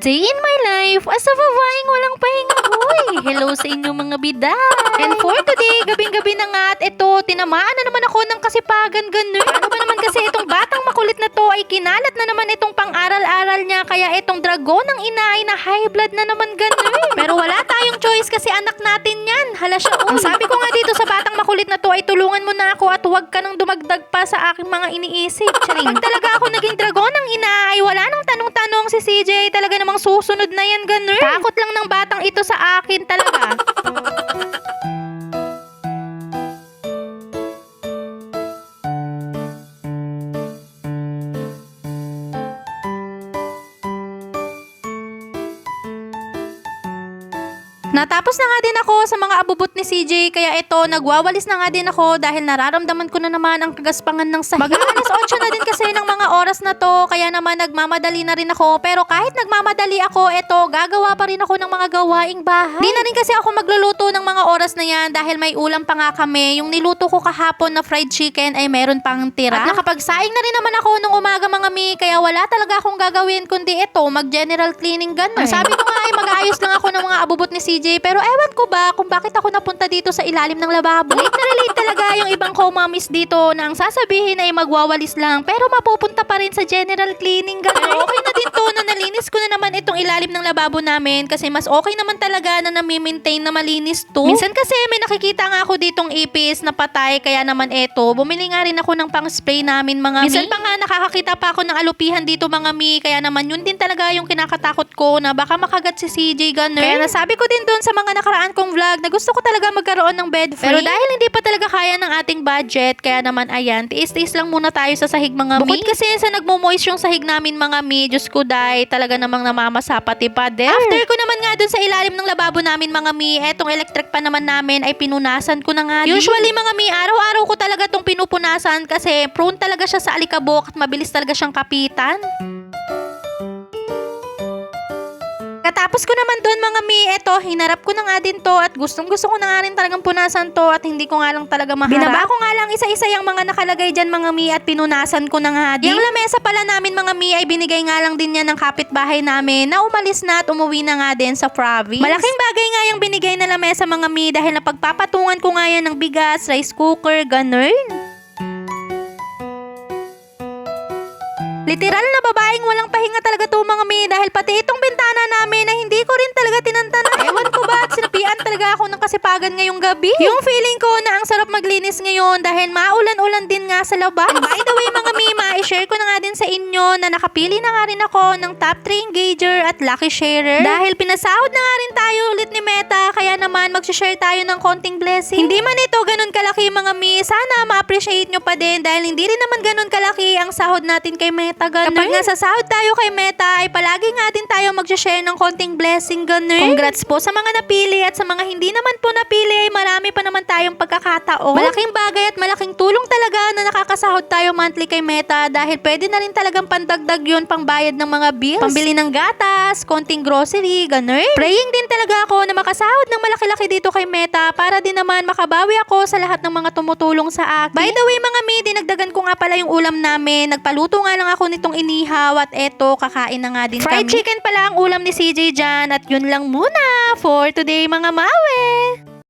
day in my life as a babaeng walang pahinga. Hello sa inyo mga bida. And for today, gabing-gabi na nga at ito, tinamaan na naman ako ng kasipagan ganun. Ano ba naman kasi itong batang makulit na to ay kinalat na naman itong pang-aral-aral niya kaya itong dragon ng inay na high blood na naman ganun. Pero wala tayong choice kasi anak natin yan. Hala siya. Ang sabi ko nga dito sa batang makulit na to ay tulungan mo na ako at huwag ka nang dumagdag pa sa aking mga iniisip. Charing. Pag talaga ako naging dragon ng ina ay wala nang tanong-tanong si CJ. Talaga namang susunod na yan ganun. Takot lang ng batang ito sa akin talaga. Natapos na nga din ako sa mga abubot ni CJ kaya ito nagwawalis na nga din ako dahil nararamdaman ko na naman ang kagaspangan ng sahig. Mag-aalas 8 na din kasi ng mga oras na to kaya naman nagmamadali na rin ako pero kahit nagmamadali ako ito gagawa pa rin ako ng mga gawaing bahay. Di na rin kasi ako magluluto ng mga oras na yan dahil may ulam pa nga kami. Yung niluto ko kahapon na fried chicken ay meron pang tira. At nakapagsaing na rin naman ako nung umaga mga mi kaya wala talaga akong gagawin kundi ito mag general cleaning ganun. Sabi ko nga ay mag-aayos lang ako ng mga abubot ni CJ pero ewan ko ba kung bakit ako napunta dito sa ilalim ng lababo. Late na relate talaga yung ibang co-mommies dito na ang sasabihin ay magwawalis lang pero mapupunta pa rin sa general cleaning. Pero okay na din to na nalinis ko na naman itong ilalim ng lababo namin kasi mas okay naman talaga na nami-maintain na malinis to. Minsan kasi may nakikita nga ako ditong ipis na patay kaya naman eto, bumili nga rin ako ng pang-spray namin mga Minsan pa nga nakakakita pa ako ng alupihan dito mga mi kaya naman yun din talaga yung kinakatakot ko na baka makagat si CJ Gunner. Kaya nasabi ko din doon sa mga nakaraan kong vlog na gusto ko talaga magkaroon ng bed frame. Pero dahil hindi pa talaga kaya ng ating budget, kaya naman ayan, tiis-tiis lang muna tayo sa sahig mga mi. Bukod kasi sa nagmo-moist yung sahig namin mga mi, Diyos ko dai, talaga namang namamasa pati pader. After ko naman nga dun sa ilalim ng lababo namin mga mi, etong electric pa naman namin ay pinunasan ko na nga. Usually mga mi, araw-araw ko talaga tong pinupunasan kasi prone talaga siya sa alikabok at mabilis talaga siyang kapitan. Katapos ko naman doon mga mi, eto, hinarap ko na nga din to at gustong gusto ko na nga rin talagang punasan to at hindi ko nga lang talaga maharap. Binaba ko nga lang isa-isa yung mga nakalagay dyan mga mi at pinunasan ko na nga din. Yung lamesa pala namin mga mi ay binigay nga lang din yan ng kapitbahay namin na umalis na at umuwi na nga din sa province. Malaking bagay nga yung binigay na lamesa mga mi dahil napagpapatungan ko nga yan ng bigas, rice cooker, ganun. Literal na babaeng walang pahinga talaga to mga mi dahil pati itong kasipagan ngayong gabi. Yung feeling ko na ang sarap maglinis ngayon dahil maulan-ulan din nga sa labas. And by the way mga mi, ma-share ko na nga din sa inyo na nakapili na nga rin ako ng top 3 engager at lucky sharer. Dahil pinasahod na nga rin tayo ulit ni Meta kaya naman mag-share tayo ng konting blessing. Hindi man ito ganun kalaki mga mi, sana ma-appreciate nyo pa din dahil hindi rin naman ganun kalaki ang sahod natin kay Meta ganun. Kapag nga sasahod tayo kay Meta ay palagi nga din tayo mag-share ng konting blessing ganun. Congrats po sa mga napili at sa mga hindi naman po napili ay marami pa naman tayong pagkakataon. Malaking bagay at malaking tulong talaga na nakakasahod tayo monthly kay Meta dahil pwede na rin talagang pandagdag yun pang bayad ng mga bills. Pambili ng gatas, konting grocery, ganun. Praying din talaga ako na makasahod ng malaki-laki dito kay Meta para din naman makabawi ako sa lahat ng mga tumutulong sa akin. By the way mga mi, dinagdagan ko nga pala yung ulam namin. Nagpaluto nga lang ako nitong inihaw at eto, kakain na nga din Fried kami. chicken pala ang ulam ni CJ dyan at yun lang muna for today mga mawe.